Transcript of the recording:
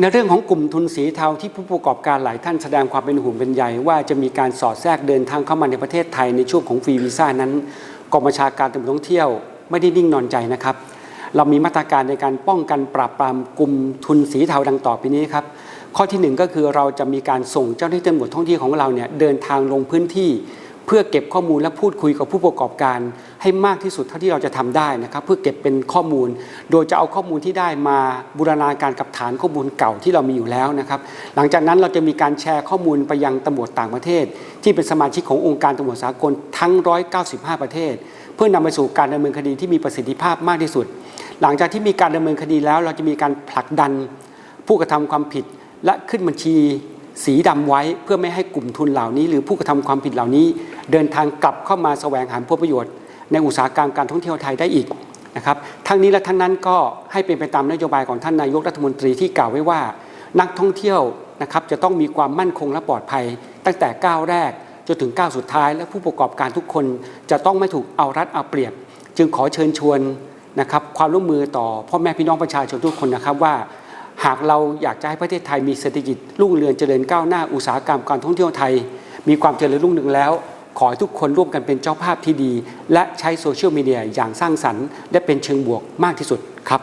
ในเรื่องของกลุ่มทุนสีเทาที่ผู้ประกอบการหลายท่านแสดงความเป็นห่วงเป็นใยว่าจะมีการสอดแทรกเดินทางเข้ามาในประเทศไทยในช่วงของฟรีวีซ่านั้นกองบัญชาการตำรวจท่องเที่ยวไม่ได้นิ่งนอนใจนะครับ เรามีมาตรการในการป้องกันปราบปรามกลุ่มทุนสีเทาดังต่อไปนี้ครับข้อที่หนึ่งก็คือเราจะมีการส่งเจ้าหน้าที่ตำรวจท่องเที่ยวของเราเนี่ยเดินทางลงพื้นที่ เพื่อเก็บข้อมูลและพูดคุยกับผู้ประกอบการ ให้มากที่สุดเท่าที่เราจะทำได้นะครับเพื่อเก็บเป็นข้อมูล โดยจะเอาข้อมูลที่ได้มาบูรณาการกับฐานข้อมูลเก่าที่เรามีอยู่แล้วนะครับ หลังจากนั้นเราจะมีการแชร์ข้อมูลไปยังตำรวจต่างประเทศ ที่เป็นสมาชิกขององค์การตำรวจสากลทั้ง 195 ประเทศ เพื่อนำไปสู่การดำเนินคดีที่มีประสิทธิภาพมากที่สุด หลังจากที่มีการดำเนินคดีแล้ว เราจะมีการผลักดัน ผู้กระทำความผิดและขึ้นบัญชีสีดำไว้เพื่อไม่ให้กลุ่มทุนเหล่านี้ หรือผู้กระทำความผิดเหล่านี้ เดินทางกลับเข้ามาแสวงหาผลประโยชน์ ในอุตสาหกรรมการท่องเที่ยวไทยได้อีกนะครับทั้งนี้และทั้งนั้นก็ให้เป็นไปตามนโยบายของท่านนายกรัฐมนตรีที่กล่าวไว้ว่า นักท่องเที่ยวนะครับจะต้องมีความมั่นคงและปลอดภัย ตั้งแต่ก้าวแรกจนถึงก้าวสุดท้าย และผู้ประกอบการทุกคนจะต้องไม่ถูกเอารัดเอาเปรียบ จึงขอเชิญชวนนะครับความร่วมมือต่อพ่อแม่พี่น้องประชาชนทุกคนนะครับว่า หากเราอยากจะให้ประเทศไทยมีเศรษฐกิจรุ่งเรืองเจริญก้าวหน้าอุตสาหกรรมการท่องเที่ยวไทย มีความเจริญรุ่งเรืองแล้ว อให้ทุกคนร่วมกันเป็นเจ้าภาพที่ดี และใช้โซเชียลมีเดียอย่างสร้างสรรค์ และเป็นเชิงบวกมากที่สุดครับ